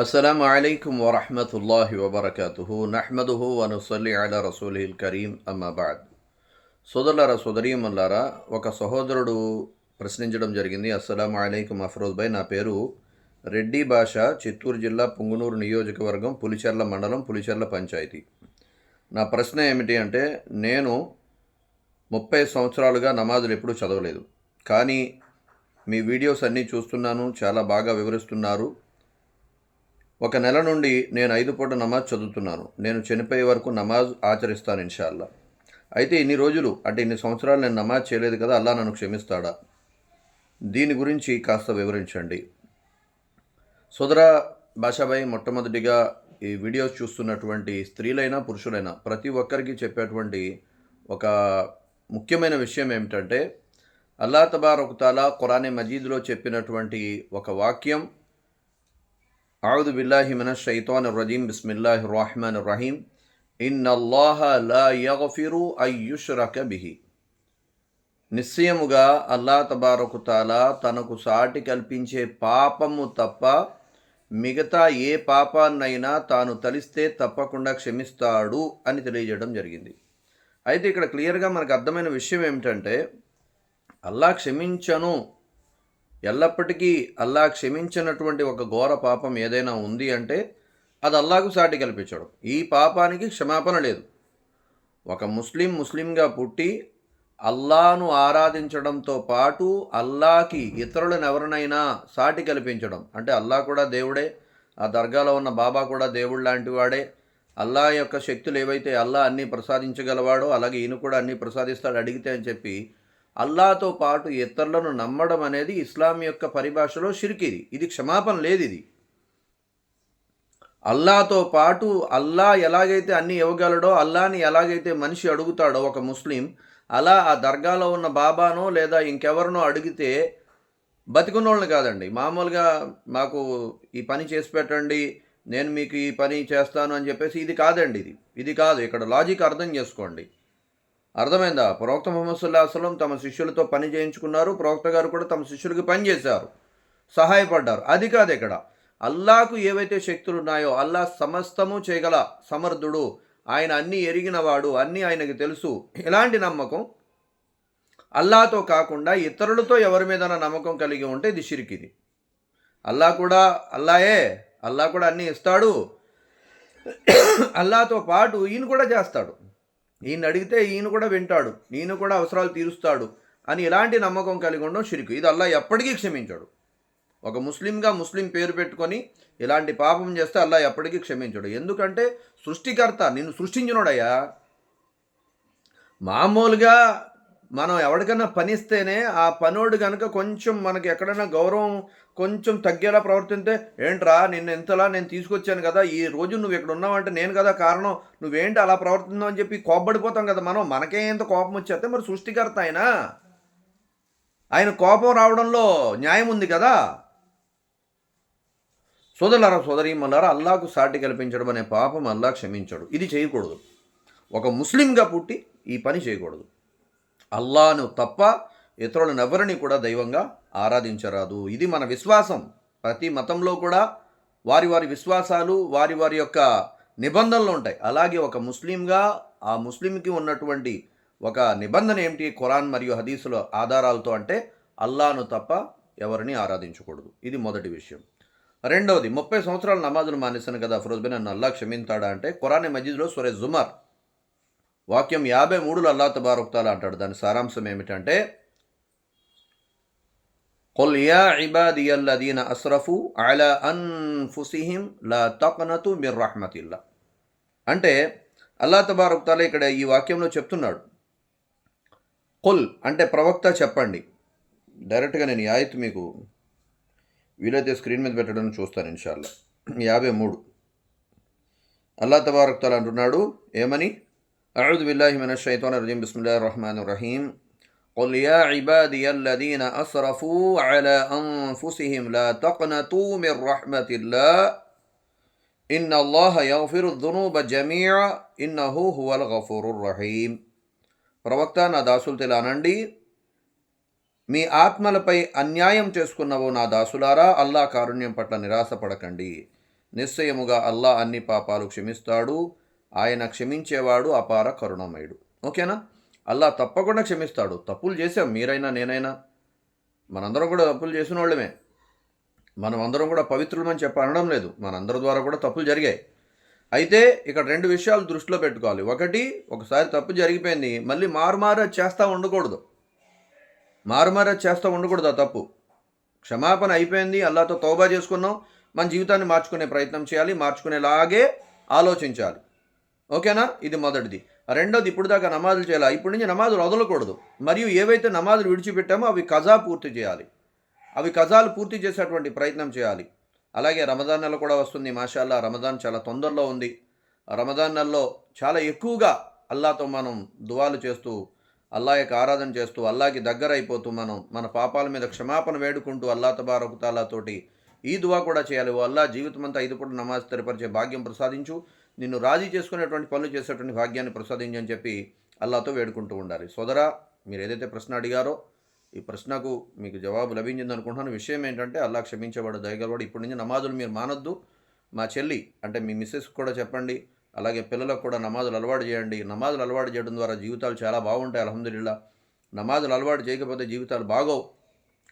السلام عليكم ورحمة الله وبركاته نحمده ونصلي على رسوله الكريم أما بعد సోదరులారా సోదరీమల్లారా ఒక సహోదరుడు ప్రశ్నించడం జరిగింది అస్సలం అలైకుం అఫరోజ్ భాయ్ నా పేరు రెడ్డి భాష చిత్తూరు జిల్లా పుంగునూరు నియోజకవర్గం పులిచెర్ల మండలం పులిచెర్ల పంచాయతీ నా ప్రశ్న ఏమిటి అంటే నేను ముప్పై సంవత్సరాలుగా నమాజులు ఎప్పుడూ చదవలేదు కానీ మీ వీడియోస్ అన్నీ చూస్తున్నాను చాలా బాగా వివరిస్తున్నారు ఒక నెల నుండి నేను ఐదు పూట నమాజ్ చదువుతున్నాను. నేను చనిపోయే వరకు నమాజ్ ఆచరిస్తాను ఇన్షాల్లా అయితే ఇన్ని రోజులు అంటే ఇన్ని సంవత్సరాలు నేను నమాజ్ చేయలేదు కదా అల్లా నన్ను క్షమిస్తాడా? దీని గురించి కాస్త వివరించండి. సోదర భాషాబాయి మొట్టమొదటిగా ఈ వీడియోస్ చూస్తున్నటువంటి స్త్రీలైనా పురుషులైనా ప్రతి ఒక్కరికి చెప్పేటువంటి ఒక ముఖ్యమైన విషయం ఏమిటంటే అల్లా ఒక తాలా ఖురానే మజీద్లో చెప్పినటువంటి ఒక వాక్యం أعوذ بالله من الشيطان الرجيم بسم الله الرحمن الرحيم إن الله لا يغفر أن يشرك به నిశ్చయముగా అల్లా తబారకు తాలా తనకు సాటి కల్పించే పాపము తప్ప మిగతా ఏ పాపాన్నైనా తాను తలిస్తే తప్పకుండా క్షమిస్తాడు అని తెలియజేయడం జరిగింది అయితే ఇక్కడ క్లియర్గా మనకు అర్థమైన విషయం ఏమిటంటే అల్లా క్షమించను ఎల్లప్పటికీ అల్లా క్షమించినటువంటి ఒక ఘోర పాపం ఏదైనా ఉంది అంటే అది అల్లాకు సాటి కల్పించడం. ఈ పాపానికి క్షమాపణ లేదు. ఒక ముస్లిం ముస్లింగా పుట్టి అల్లాను ఆరాధించడంతో పాటు అల్లాకి ఇతరులను ఎవరినైనా సాటి కల్పించడం. అంటే అల్లా కూడా దేవుడే ఆ దర్గాలో ఉన్న బాబా కూడా దేవుడు లాంటి వాడే. అల్లా యొక్క శక్తులు ఏవైతే అల్లా అన్నీ ప్రసాదించగలవాడో అలాగే ఈయన కూడా అన్నీ ప్రసాదిస్తాడు అడిగితే అని చెప్పి అల్లాతో పాటు ఇతరులను నమ్మడం అనేది ఇస్లాం యొక్క పరిభాషలో షిరికిది. ఇది క్షమాపణ లేదు ఇది అల్లాతో పాటు అల్లా ఎలాగైతే అన్ని ఇవ్వగలడో అల్లాని ఎలాగైతే మనిషి అడుగుతాడో ఒక ముస్లిం అలా ఆ దర్గాలో ఉన్న బాబానో లేదా ఇంకెవరినో అడిగితే బతికున్నోళ్ళని కాదండి. మామూలుగా మాకు ఈ పని చేసి పెట్టండి నేను మీకు ఈ పని చేస్తాను అని చెప్పేసి ఇది కాదండి ఇది. ఇది కాదు ఇక్కడ లాజిక్ అర్థం చేసుకోండి. అర్థమైందా? ప్రవక్త ముహమ్మద్ సుల్లా అసలం తమ శిష్యులతో పని చేయించుకున్నారు. ప్రవక్త గారు కూడా తమ శిష్యులకి పని చేశారు. సహాయపడ్డారు. అది కాదు ఇక్కడ. అల్లాకు ఏవైతే శక్తులు ఉన్నాయో అల్లా సమస్తము చేయగల సమర్థుడు. ఆయన అన్నీ ఎరిగినవాడు. అన్నీ ఆయనకి తెలుసు. ఎలాంటి నమ్మకం? అల్లాతో కాకుండా ఇతరులతో ఎవరి మీద నమ్మకం కలిగి ఉంటే ఇది షిరికిది అల్లా కూడా అల్లాయే అల్లా కూడా అన్నీ ఇస్తాడు. అల్లాతో పాటు ఈయన కూడా చేస్తాడు. ఈయన అడిగితే ఈయన కూడా వింటాడు నేను కూడా అవసరాలు తీరుస్తాడు అని ఎలాంటి నమ్మకం కలిగి ఉండడం షిరికు. ఇది అల్లా ఎప్పటికీ క్షమించాడు. ఒక ముస్లింగా ముస్లిం పేరు పెట్టుకొని ఇలాంటి పాపం చేస్తే అల్లా ఎప్పటికీ క్షమించాడు. ఎందుకంటే సృష్టికర్త నిన్ను సృష్టించినోడయ్యా. మామూలుగా మనం ఎవరికైనా పనిస్తేనే ఆ పనోడు కనుక కొంచెం మనకి ఎక్కడైనా గౌరవం కొంచెం తగ్గేలా ప్రవర్తిస్తే ఏంట్రా నిన్ను ఎంతలా నేను తీసుకొచ్చాను కదా ఈ రోజు నువ్వు ఇక్కడ ఉన్నావంటే నేను కదా కారణం నువ్వేంటి అలా ప్రవర్తిందావు అని చెప్పి కోపడిపోతాం కదా మనం మనకే ఎంత కోపం వచ్చేస్తే మరి సృష్టికర్త ఆయన. ఆయన కోపం రావడంలో న్యాయం ఉంది కదా. సోదరులారా సోదరీమల్లారా అల్లాకు సాటి కల్పించడం అనే పాపం అల్లా క్షమించడు. ఇది చేయకూడదు. ఒక ముస్లింగా పుట్టి ఈ పని చేయకూడదు. అల్లాను తప్ప ఇతరులను ఎవరిని కూడా దైవంగా ఆరాధించరాదు. ఇది మన విశ్వాసం. ప్రతి మతంలో కూడా వారి వారి విశ్వాసాలు వారి వారి యొక్క నిబంధనలు ఉంటాయి. అలాగే ఒక ముస్లింగా ఆ ముస్లింకి ఉన్నటువంటి ఒక నిబంధన ఏమిటి? ఖురాన్ మరియు హదీసుల ఆధారాలతో అంటే అల్లాను తప్ప ఎవరిని ఆరాధించకూడదు. ఇది మొదటి విషయం. రెండవది ముప్పై సంవత్సరాల నమాజును మానేశాను కదా ఫరోజ్ బిన్ నన్ను అల్లా క్షమింతాడా అంటే ఖురాన్ మజీద్లో సురే జుమర్ వాక్యం యాభై మూడులో అల్లా తబారుక్తాలు అంటాడు దాని సారాంశం ఏమిటంటే قل يا عبادي الذين أسرفوا على أنفسهم لا تقنطوا من رحمة الله అంటే అల్లా తబారక్ తాలా ఇక్కడ ఈ వాక్యంలో చెప్తున్నాడు కుల్ అంటే ప్రవక్త చెప్పండి డైరెక్ట్గా నేను ఈ ఆయత్ మీకు వీలైతే స్క్రీన్ మీద పెట్టడం చూస్తాను ఇన్షాల్లా యాభై మూడు అల్లా తబారక్ తాలా అంటున్నాడు ఏమని أعوذ بالله من الشيطان الرجيم بسم الله الرحمن الرحيم قل يا عبادي الذين أسرفوا على أنفسهم لا تقنطوا من رحمة الله إن الله يغفر الذنوب جميعا إنه هو الغفور الرحيم ప్రవక్త నా దాసులతో ఇలా అనండి మీ ఆత్మలపై అన్యాయం చేసుకున్నవో నా దాసులారా అల్లా కారుణ్యం పట్ల నిరాశపడకండి నిశ్చయముగా అల్లా అన్ని పాపాలు క్షమిస్తాడు ఆయన క్షమించేవాడు అపార కరుణమయుడు. ఓకేనా? అల్లా తప్పకుండా క్షమిస్తాడు. తప్పులు చేసాం మీరైనా నేనైనా. మనందరం కూడా తప్పులు చేసిన వాళ్ళమే. మనం అందరం కూడా పవిత్రులమని చెప్పి అనడం లేదు. మనందరి ద్వారా కూడా తప్పులు జరిగాయి. అయితే ఇక్కడ రెండు విషయాలు దృష్టిలో పెట్టుకోవాలి. ఒకటి ఒకసారి తప్పు జరిగిపోయింది మళ్ళీ మారుమారా చేస్తూ ఉండకూడదు. మారుమారా చేస్తూ ఉండకూడదు ఆ తప్పు. క్షమాపణ అయిపోయింది అల్లాతో తోబా చేసుకున్నాం మన జీవితాన్ని మార్చుకునే ప్రయత్నం చేయాలి మార్చుకునేలాగే ఆలోచించాలి. ఓకేనా? ఇది మొదటిది. రెండోది ఇప్పుడు దాకా నమాజులు చేయాలి? ఇప్పటి నుంచి నమాజులు వదలకూడదు. మరియు ఏవైతే నమాజులు విడిచిపెట్టామో అవి కజా పూర్తి చేయాలి. అవి కజాలు పూర్తి చేసేటువంటి ప్రయత్నం చేయాలి. అలాగే రమదాన్ నెల కూడా వస్తుంది మాషాల్లా. రమదాన్ చాలా తొందరలో ఉంది. రమదాన్ నెలలో చాలా ఎక్కువగా అల్లాతో మనం దువాలు చేస్తూ అల్లా యొక్క ఆరాధన చేస్తూ అల్లాకి దగ్గర అయిపోతూ మనం మన పాపాల మీద క్షమాపణ వేడుకుంటూ అల్లా తబారకుతాలాతోటి ఈ దువా కూడా చేయాలి. ఓ అల్లా జీవితం అంతా ఐదు పూట నమాజ్ తెరపరిచే భాగ్యం ప్రసాదించు. నిన్ను రాజీ చేసుకునేటువంటి పనులు చేసేటువంటి భాగ్యాన్ని ప్రసాదించని చెప్పి అల్లాతో వేడుకుంటూ ఉండాలి. సోదరా మీరు ఏదైతే ప్రశ్న అడిగారో ఈ ప్రశ్నకు మీకు జవాబు లభించింది అనుకుంటున్నాను. విషయం ఏంటంటే అల్లా క్షమించేవాడు దయగలవాడు. ఇప్పటి నుంచి నమాజులు మీరు మానొద్దు. మా చెల్లి అంటే మీ మిస్సెస్ కూడా చెప్పండి. అలాగే పిల్లలకు కూడా నమాజులు అలవాటు చేయండి. నమాజులు అలవాటు చేయడం ద్వారా జీవితాలు చాలా బాగుంటాయి అల్హమ్దుల్లా నమాజులు అలవాటు చేయకపోతే జీవితాలు బాగోవు.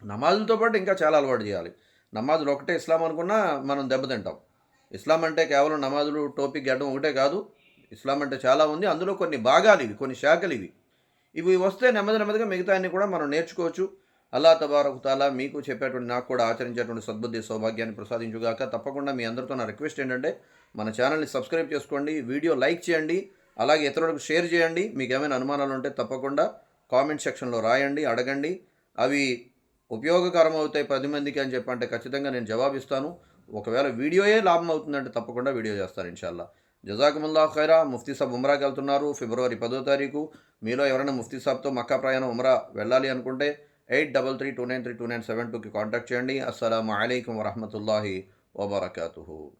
నమాజులతో పాటు ఇంకా చాలా అలవాటు చేయాలి. నమాజులు ఒకటే ఇస్లాం అనుకున్నా మనం దెబ్బతింటాం. ఇస్లాం అంటే కేవలం నమాజులు టోపిక్ గడ్డం ఒకటే కాదు. ఇస్లాం అంటే చాలా ఉంది. అందులో కొన్ని భాగాలు ఇవి కొన్ని శాఖలు ఇవి. ఇవి వస్తే నెమ్మది నెమ్మదిగా మిగతా అన్ని కూడా మనం నేర్చుకోవచ్చు. అల్లా తబారకు తాలా మీకు చెప్పేటువంటి నాకు కూడా ఆచరించేటువంటి సద్బుద్ధి సౌభాగ్యాన్ని ప్రసాదించుగాక. తప్పకుండా మీ అందరితో నా రిక్వెస్ట్ ఏంటంటే మన ఛానల్ని సబ్స్క్రైబ్ చేసుకోండి వీడియో లైక్ చేయండి అలాగే ఇతరులకు షేర్ చేయండి. మీకు ఏమైనా అనుమానాలు ఉంటే తప్పకుండా కామెంట్ సెక్షన్లో రాయండి అడగండి. అవి ఉపయోగకరం అవుతాయి పది మందికి అని చెప్పంటే ఖచ్చితంగా నేను జవాబిస్తాను. ఒకవేళ వీడియోయే లాభం అవుతుందంటే తప్పకుండా వీడియో చేస్తాను ఇన్షాల్లా. జజాకుముల్లా ఖైరా ముఫ్తీ సాబ్ ఉమ్రాకి వెళ్తున్నారు ఫిబ్రవరి పదో తారీఖు. మీలో ఎవరైనా ముఫ్తీ సాబ్తో మక్కా ప్రయాణం ఉమ్రా వెళ్ళాలి అనుకుంటే eight double three two nine three two nine seven టూకి కాంటాక్ట్ చేయండి. అస్సలం అయికం వరహమతుల్లాహి వబర్కూ